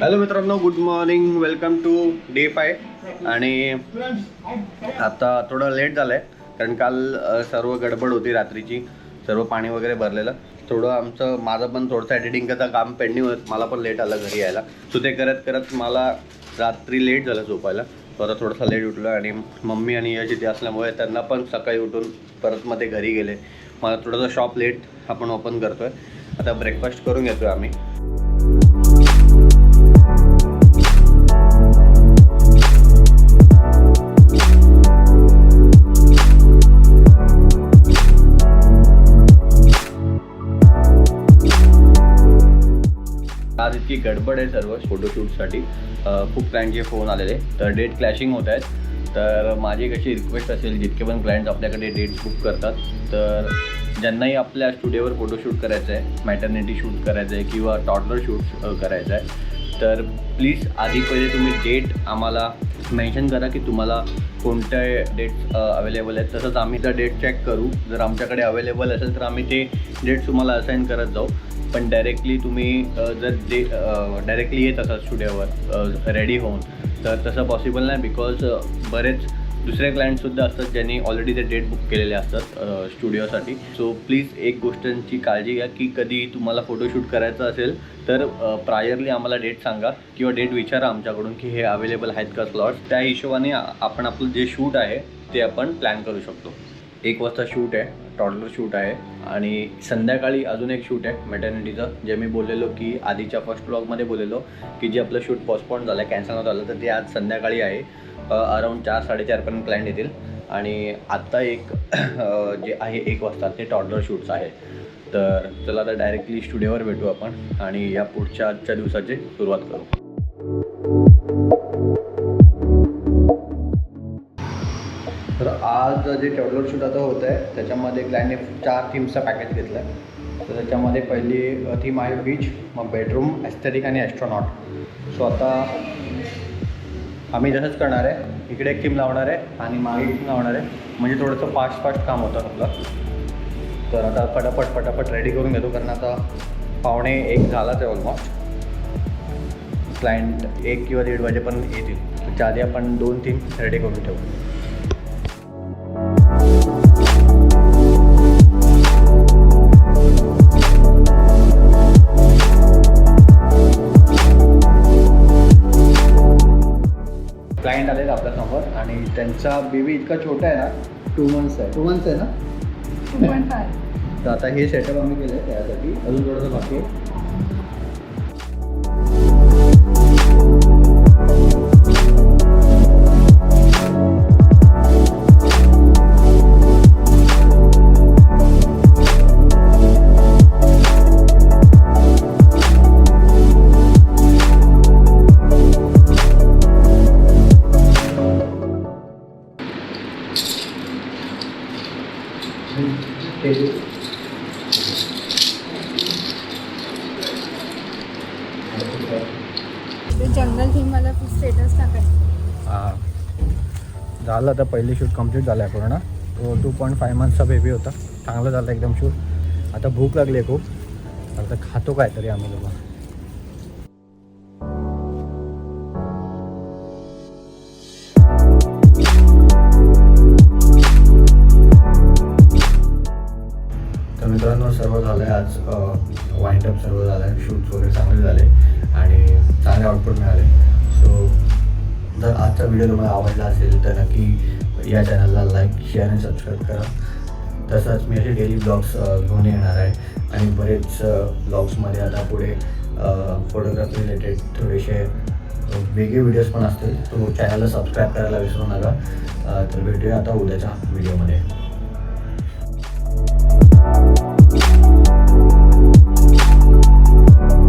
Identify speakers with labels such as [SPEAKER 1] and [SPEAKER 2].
[SPEAKER 1] Hello मित्रांनो good morning welcome to day five आणि आता थोडं लेट झालं आहे कारण काल सर्व गडबड होती रात्रीची. सर्व पाणी वगैरे भरलेलं. थोडं आमचं माझं पण थोडंसं एडिटिंगचं काम पेंडिंग होत. मला पण लेट आलं घरी यायला. सो ते करत करत मला रात्री लेट झालं झोपायला. परत थोडासा थोडंसं लेट उठलं आणि मम्मी आणि यश इथे असल्यामुळे त्यांना पण सकाळी उठून परत मग ते घरी गेले. मला थोडंसं शॉप लेट आपण ओपन करतोय. आता ब्रेकफास्ट करून घेतोय आम्ही. इतकी गडबड आहे सर्व फोटोशूटसाठी खूप क्लायंटचे फोन आलेले. तर डेट क्लॅशिंग होत आहेत. तर माझी एक अशी रिक्वेस्ट असेल जितके पण क्लायंट्स आपल्याकडे डेट्स बुक करतात तर ज्यांनाही आपल्या स्टुडिओवर फोटोशूट करायचं आहे मॅटर्निटी शूट करायचं आहे किंवा टॉडलर शूट करायचं आहे तर प्लीज आधी पहिले तुम्ही डेट आम्हाला मेन्शन करा की तुम्हाला कोणत्या डेट्स अवेलेबल आहेत. तसंच आम्ही त्या डेट चेक करू. जर आमच्याकडे अवेलेबल असेल तर आम्ही ते डेट्स तुम्हाला असाईन करत जाऊ. पण डायरेक्टली तुम्ही जर डे डायरेक्टली येत असाल स्टुडिओवर रेडी होऊन तर तसं पॉसिबल नाही बिकॉज बरेच दुसरे क्लायंटसुद्धा असतात ज्यांनी ऑलरेडी ते डेट बुक केलेले असतात स्टुडिओसाठी सो प्लीज एक गोष्टांची काळजी घ्या की कधी तुम्हाला फोटोशूट करायचं असेल तर प्रायरली आम्हाला डेट सांगा किंवा डेट विचारा आमच्याकडून की हे अवेलेबल आहेत का स्लॉट्स त्या हिशोबाने आपण आपलं जे शूट आहे ते आपण प्लॅन करू शकतो. एक वाजता शूट आहे टॉडलर शूट आहे आणि संध्याकाळी अजून एक शूट आहे मॅटर्निटीचं जे मी बोललेलो की आधीच्या फर्स्ट ब्लॉगमध्ये बोललेलो की जे आपलं शूट पॉस्टपॉन झालं कॅन्सल होत आलं तर ते आज संध्याकाळी आहे. अराऊंड चार साडेचारपर्यंत क्लायंट येतील. आणि आत्ता एक जे आहे एक वाजता ते टॉडलर शूट्स आहे. तर चला आता डायरेक्टली स्टुडिओवर भेटू आपण आणि या पुढच्या आजच्या दिवसाची सुरुवात करू. तर आज जे टॉडलर शूट आता होत आहे त्याच्यामध्ये क्लायंटने चार थीमचा पॅकेज घेतला आहे तर त्याच्यामध्ये पहिली थीम आहे बीच मग बेडरूम ॲस्थेटिक आणि ॲस्ट्रॉनॉट सो आता आम्ही तसंच करणार आहे. इकडे एक टीम लावणार आहे आणि मागे एक टीम लावणार आहे. म्हणजे थोडंसं फास्ट फास्ट काम होतं आपलं. तर आता फटाफट फटाफट रेडी करून घेतो कारण आता पावणे एक झालाच आहे ऑलमोस्ट क्लायंट एक किंवा दीड वाजेपर्यंत येतील. त्याच्या आधी आपण दोन थीम रेडी करून ठेवू. क्लायंट आलेत आपल्यासमोर आणि त्यांचा बेबी इतका छोटा आहे ना टू मंथ्स आहे. टू मंथ्स आहे ना?
[SPEAKER 2] टू पॉईंट फाय
[SPEAKER 1] तर आता हे सेटअप आम्ही केलं आहे त्यासाठी. अजून थोडंसं बाकी
[SPEAKER 2] जंगल थीम मला स्टेटस टाकायचं.
[SPEAKER 1] हां. झालं आता पहिले शूट कंप्लीट झालं आहे पूर्ण. तो टू पॉईंट फाय मंथचा बेबी होता. चांगलं झालं एकदम शूट आता भूक लागली आहे खूप. आता खातो काय तरी आम्ही लोक ऑलमोस्ट सर्व झालं आहे आज वाईंडअप सर्व झालं आहे शूट्स वगैरे चांगले झाले आणि चांगले आउटपुट मिळाले. सो जर आजचा व्हिडिओ तुम्हाला आवडला असेल तर नक्की या चॅनलला लाईक शेअर आणि सबस्क्राईब करा. तसंच मी असे डेली ब्लॉग्स घेऊन येणार आहे आणि बरेच ब्लॉग्समध्ये आता पुढे फोटोग्राफी रिलेटेड थोडेसे वेगळे व्हिडिओज पण असतील. तो चॅनलला सबस्क्राईब करायला विसरू नका. तर भेटूया आता उद्याच्या व्हिडिओमध्ये